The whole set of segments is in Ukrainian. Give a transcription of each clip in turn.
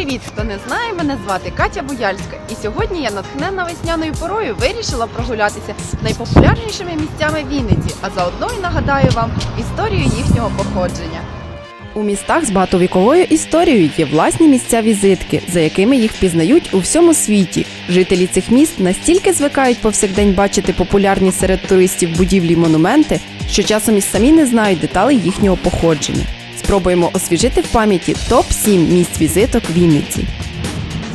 Привіт, хто не знає, мене звати Катя Буяльська. І сьогодні я натхнена весняною порою вирішила прогулятися найпопулярнішими місцями Вінниці, а заодно й нагадаю вам історію їхнього походження. У містах з багатовіковою історією є власні місця візитки, за якими їх впізнають у всьому світі. Жителі цих міст настільки звикають повсякдень бачити популярні серед туристів будівлі й монументи, що часом і самі не знають деталей їхнього походження. Спробуємо освіжити в пам'яті топ-7 місць візиток Вінниці.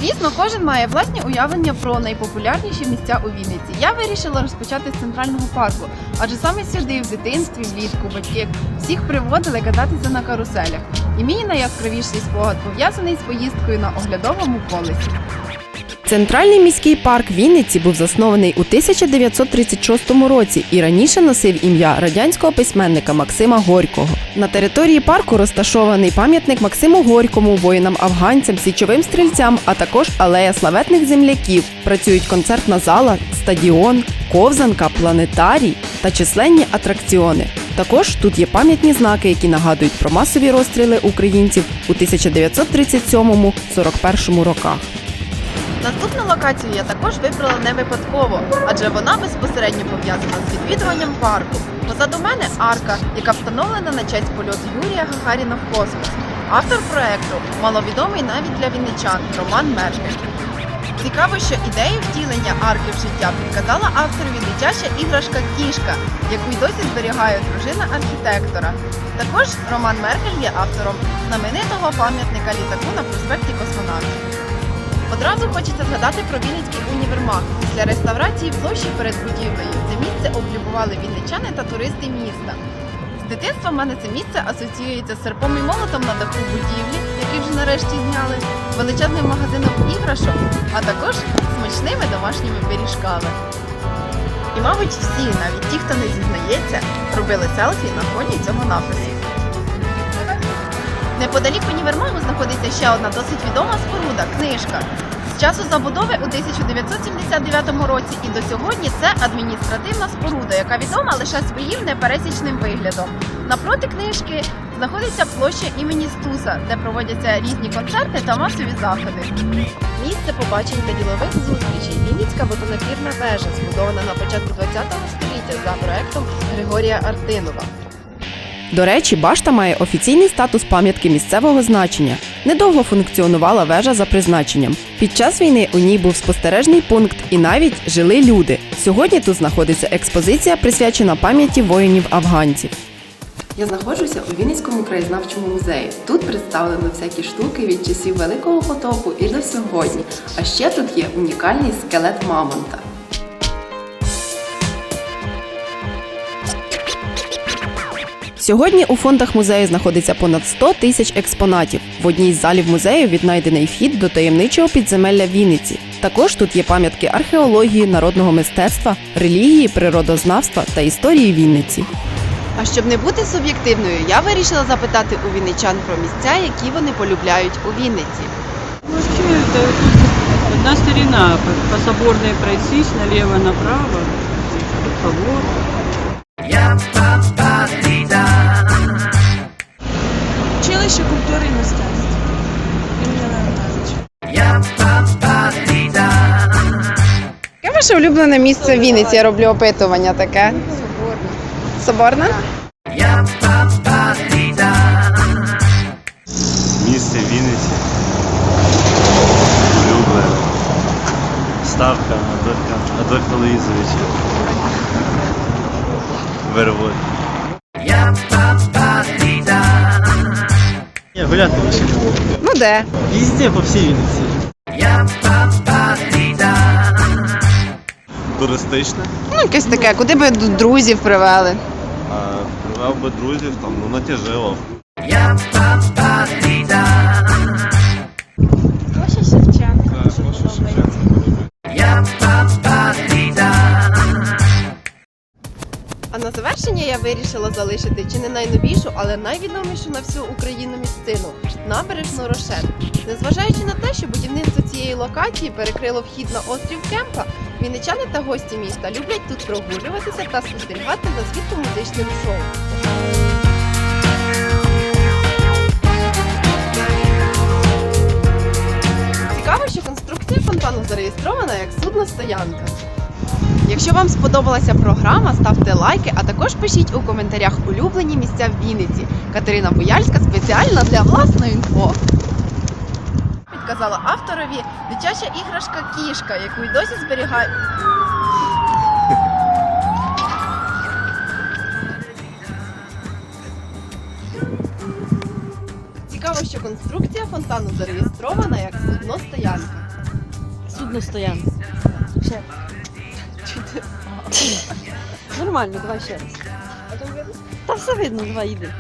Звісно, кожен має власні уявлення про найпопулярніші місця у Вінниці. Я вирішила розпочати з центрального парку, адже саме сюди в дитинстві, влітку батьки всіх приводили кататися на каруселях. І мій найяскравіший спогад пов'язаний з поїздкою на оглядовому колесі. Центральний міський парк Вінниці був заснований у 1936 році і раніше носив ім'я радянського письменника Максима Горького. На території парку розташований пам'ятник Максиму Горькому, воїнам-афганцям, січовим стрільцям, а також алея славетних земляків. Працюють концертна зала, стадіон, ковзанка, планетарій та численні атракціони. Також тут є пам'ятні знаки, які нагадують про масові розстріли українців у 1937-41 роках. Наступну локацію я також вибрала не випадково, адже вона безпосередньо пов'язана з відвідуванням парку. Позаду мене арка, яка встановлена на честь польоту Юрія Гагаріна в космос. Автор проекту маловідомий навіть для вінничан Роман Меркель. Цікаво, що ідею втілення арки в життя підказала авторові дитяча іграшка Кішка, яку й досі зберігає дружина архітектора. Також Роман Меркель є автором знаменитого пам'ятника літаку на проспекті Космонавтів. Одразу хочеться згадати про Вінницький універмаг. Після реставрації площі перед будівлею це місце облюбували вінничани та туристи міста. З дитинства в мене це місце асоціюється з серпом і молотом на даху будівлі, який вже нарешті зняли, величезним магазином іграшок, а також смачними домашніми пиріжками. І, мабуть, всі, навіть ті, хто не зізнається, робили селфі на фоні цього напису. Неподалік універмагу знаходиться ще одна досить відома споруда книжка. З часу забудови у 1979 році і до сьогодні це адміністративна споруда, яка відома лише своїм непересічним виглядом. Напроти книжки знаходиться площа імені Стуса, де проводяться різні концерти та масові заходи. Місце побачень та ділових зустрічей Вінницька водонапірна вежа, збудована на початку ХХ століття за проектом Григорія Артинова. До речі, башта має офіційний статус пам'ятки місцевого значення. Недовго функціонувала вежа за призначенням. Під час війни у ній був спостережний пункт і навіть жили люди. Сьогодні тут знаходиться експозиція, присвячена пам'яті воїнів-афганців. Я знаходжуся у Вінницькому краєзнавчому музеї. Тут представлено всякі штуки від часів Великого потопу і до сьогодні. А ще тут є унікальний скелет мамонта. Сьогодні у фондах музею знаходиться понад 100 тисяч експонатів. В одній з залів музею віднайдений вхід до таємничого підземелля Вінниці. Також тут є пам'ятки археології, народного мистецтва, релігії, природознавства та історії Вінниці. А щоб не бути суб'єктивною, я вирішила запитати у вінничан про місця, які вони полюбляють у Вінниці. Тут одна старина. По, соборной пройтись налево, направо. Собор. Ваше улюблене місце в Вінниці? Я роблю опитування таке. Соборна. Соборна? Місце Вінниці. Улюблене. Ставка Адолька, Адольфа Луїзовича. Верволь. Я гуляти лише. Ну де? Везде по всій Вінниці. Туристичне. Ну, якесь таке, куди би друзів привели. А привел би друзів там, ну на Тяжилов. Площа Шевченка. А на завершення я вирішила залишити чи не найновішу, але найвідомішу на всю Україну місцину набережну Рошен. Незважаючи на те, що будівництво цієї локації перекрило вхід на острів Кемпа, вінничани та гості міста люблять тут прогулюватися та спостерігати за світломузичним шоу. Цікаво, що конструкція фонтану зареєстрована як судна стоянка. Якщо вам сподобалася програма, ставте лайки, а також пишіть у коментарях улюблені місця в Вінниці. Катерина Бояльська спеціально для власної інфо. Підказала авторові дитяча іграшка кішка, яку й досі зберігають. Цікаво, що конструкція фонтану зареєстрована як судно стоянка. Судно стоянка. Ще. Нормально, давай ще раз. Та все видно, давай йди.